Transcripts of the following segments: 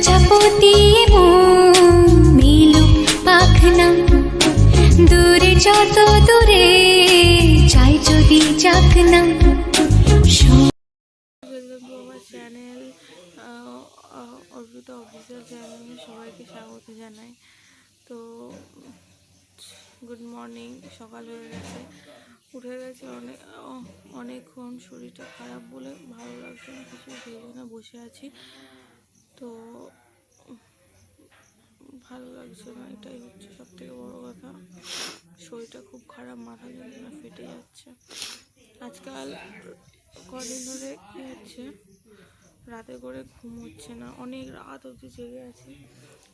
প্রজাপতি মিলু পাখনা। দূরে যত দূরে চাই যদি যাক না চ্যানেল অর্পিত অফিসিয়াল চ্যানেলে সবাইকে স্বাগত জানাই তো গুড মর্নিং সকাল হয়ে গেছে। উঠে গেছে অনেক অনেকক্ষণ শরীরটা খারাপ বলে ভালো লাগছে না কিছু, সেই জন্য বসে আছি। তো, ভালো লাগছে না, এটাই হচ্ছে সব থেকে বড়ো কথা। শরীরটা খুব খারাপ, মাথা যন্ত্রণা ফেটে যাচ্ছে। আজকাল কদিন ধরে কী হচ্ছে, রাতে করে ঘুম হচ্ছে না, অনেক রাত অবধি জেগে আছি,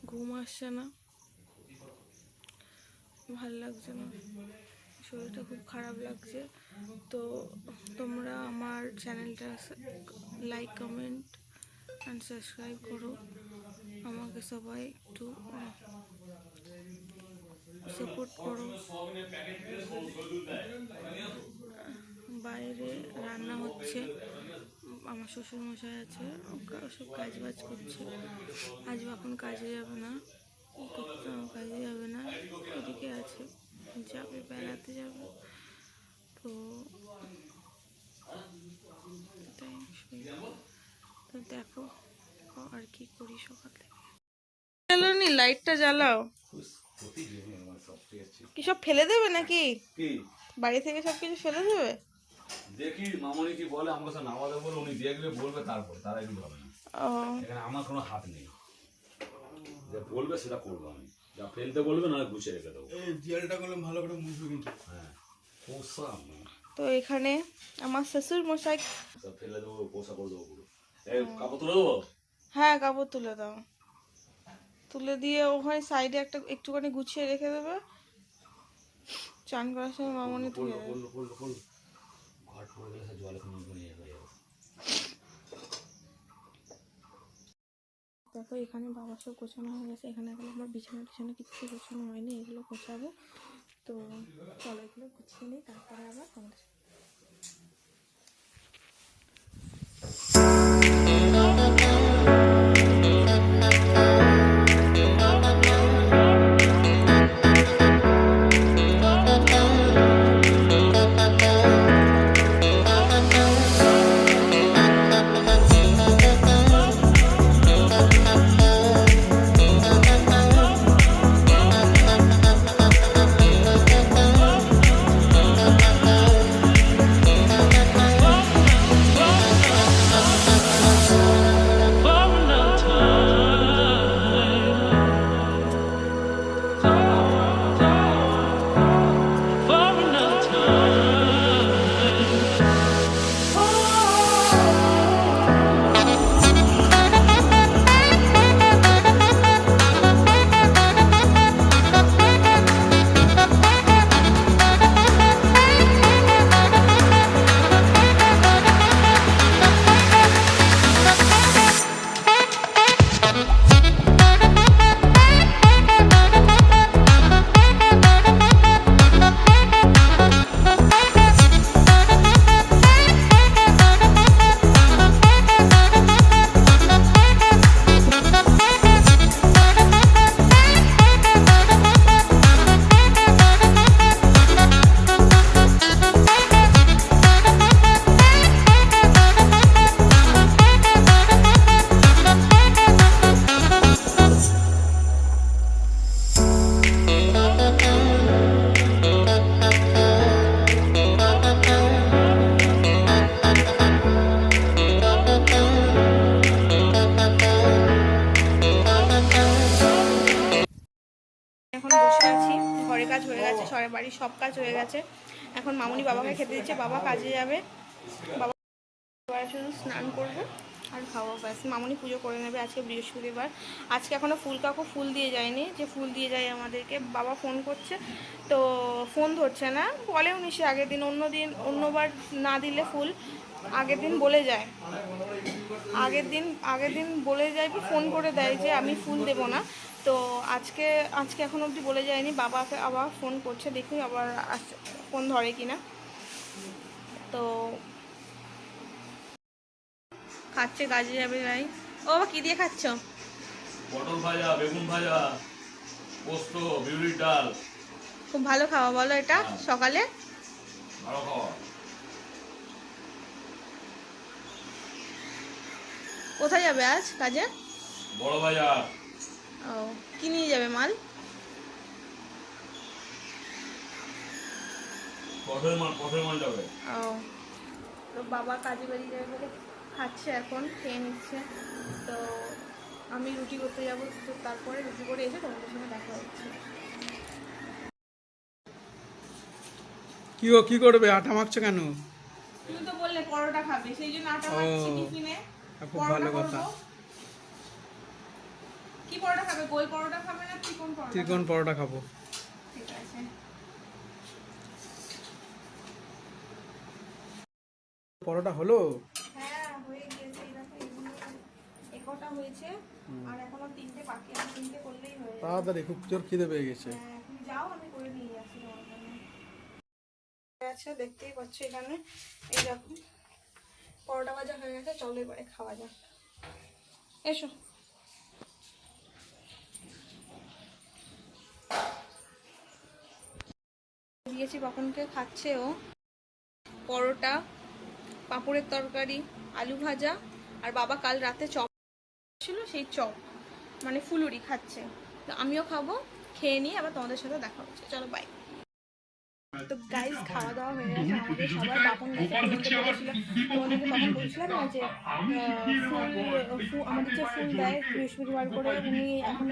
ঘুম আসছে না। ভালো লাগছে না। শরীরটা খুব খারাপ লাগছে। তো তোমরা আমার চ্যানেলটা লাইক, কমেন্ট অ্যান্ড সাবস্ক্রাইব করো। আমাকে সবাই একটু সাপোর্ট করো। বাইরে রান্না হচ্ছে। আমার শ্বশুর মশাই আছে সব কাজ বাজ করছে। আজ এখন কাজে যাবে না। কাজে যাবে না। এদিকে আছে, যাবে, বেড়াতে যাবে। তো এটাই শুনলাম। তো দেখো আর কি করি সকাল? থেকে জ্বালানি লাইটটা জ্বালাও। কি সব ফেলে দেবে নাকি? কি? বাড়ি থেকে সব কিছু ফেলে দেবে? দেখি মামনি কি বলে আমাকে সব নামাতে বলে উনি দেখবে বলবে তারপর তারা এগুলো হবে না। ও। এখানে আমার কোনো হাত নেই। যে বলবে সেটা করব আমি। যা ফেলতে বলবে না গুছিয়ে রেখে দেবো। এই দেয়ালটা করলে ভালো করে মুছবে কিন্তু। হ্যাঁ পোষা তো এখানে আমার শ্বশুর মশাই সব ফেলে দেবো পোষা করে দেবো কাপড় তুলে দেবো? হ্যাঁ কাপড় তুলে দাও। তুলে দিয়ে ওখানে সাইডে একটা একটুখানি গুছিয়ে রেখে দেবে। চান করার সময় মামনি তুলে ঘর পড়ে গেলে জলে যাবে। দেখো এখানে বাবা সব গোছানো হয়ে গেছে। এখানে এখন আমার বিছানা টিছানা কিছু গোছানো হয়নি এগুলো গোছাবো। তো চলো এগুলো গুছিয়ে নিই তারপরে আবার তোমাদের গেছে সরের বাড়ির সব কাজ হয়ে গেছে। এখন মামুনি বাবাকে খেতে দিচ্ছে, বাবা কাজে যাবে। বাবা শুধু স্নান করবে আর খাওয়া, ব্যাস। মামুনি পুজো করে নেবে আজকে বৃহস্পতিবার। আজকে এখনও ফুল কাকু ফুল দিয়ে যায়নি, যে ফুল দিয়ে যায় আমাদেরকে। বাবা ফোন করছে, তো ফোন ধরছে না। বলেও নি সে আগের দিন, অন্য দিন, অন্যবার না দিলে ফুল, আগের দিন বলে যায়। আগের দিন আগের দিন বলে যায় ফোন করে দেয় যে আমি ফুল দেব না। তো আজকে আজকে এখন অবধি বলে যায়নি। বাবাকে আবার ফোন করছে দেখুন আবার ফোন ধরে কিনা। তো খাচ্ছে কাজে যাবে ভাই। ও বাবা কী দিয়ে খাচ্ছ? পটল ভাজা বেগুন ভাজা পোস্ত বিউলির ডাল। খুব ভালো খাওয়া বলো এটা সকালে? ভালো খাওয়া। কোথায় যাবে আজ কাজে বড় বাজার। ও কি নিয়ে যাবে মাল? পথের মাল পথের মাল যাবে। ও তো বাবা কাজে বেরিয়ে যাবে বলে খাচ্ছে এখন খেয়ে নিচ্ছে। তো আমি রুটি করতে যাব তো তারপরে রুটি করে এসে তোমাদের সঙ্গে দেখা হচ্ছে। কি ও কি করবে? আটা মাখছো কেন? তুমি তো বললে পরোটা খাবে সেই জন্য আটা মাখছি টিফিনে। খুব পরোটা ভালো কথা। পরোটা খাবে? গোল পরোটা খাবে না ত্রিকোণ পরোটা ত্রিকোণ পরোটা খাব। ঠিক আছে। পরোটা হলো? হ্যাঁ হয়ে গিয়েছে একটা হয়েছে। আর এখনও তিনটে বাকি আছে তিনটে করলেই হয়ে তাড়াতাড়ি খুব জোর খিদে পেয়ে গেছে। হ্যাঁ, যাও আমি করে নিয়ে যাচ্ছি আছে দেখতেই পাচ্ছ এখানে। এই দেখো পরোটা ভাজা হয়ে গেছে চলো এবারে খাওয়া যাক। এসো। দিয়েছি কখনকে খাচ্ছে ও? পরোটা, পাঁপড়ের তরকারি, আলু ভাজা, আর বাবা কাল রাতে চপ ছিল, সেই চপ মানে ফুলুরি খাচ্ছে। তো আমিও খাব, খেয়ে নিয়ে আবার তোমাদের সাথে দেখা হচ্ছে। চলো বাই তো গাইস খাওয়া দাওয়া হয়ে গেছে আমাদের সবার। বাপন তোমাদেরকে তখন বলছিলাম না যে ফুল আমাদের যে ফুল দেয়, বৃহস্পতিবার করে উনি এখন,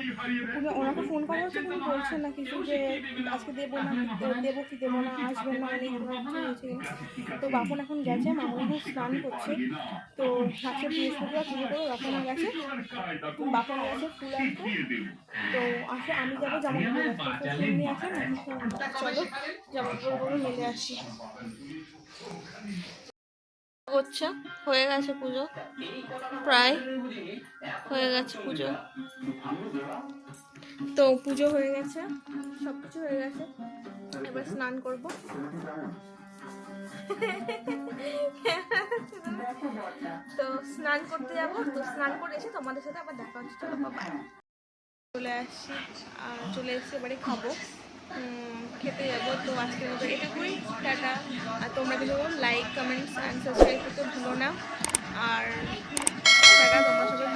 উনি ওনাকে ফোন করা হচ্ছে কিন্তু বলছেন না কিছু যে, আজকে দেবো না, দেবো কি দেবো না আসবেন না, অনেক হয়েছে। তো বাপন এখন গেছে, মামু এখন স্নান করছে। তো আজকে বৃহস্পতিবার পুজো করে বাপন গেছে। বাপন গেছে ফুল আনতে তো আসে, আমি যাব জামা নিয়ে আসেন। চলো জামা কাপড়গুলো মেলে আসি। হচ্ছে হয়ে গেছে পুজো। প্রায় হয়ে গেছে পুজো। তো পুজো হয়ে গেছে সব কিছু হয়ে গেছে। এবার স্নান করব। তো স্নান করতে যাব তো স্নান করে এসে তোমাদের সাথে আবার দেখা হচ্ছে। চলো বাবা চলে আসছি আর চলে এসে এবারে খাব। খেতে যাব। তো আজকের মতো এটুকুই। টাটা। আর তোমরা কিন্তু লাইক কমেন্টস অ্যান্ড সাবস্ক্রাইব করতে ভুলো না। আর টাটা, তোমরা সবাই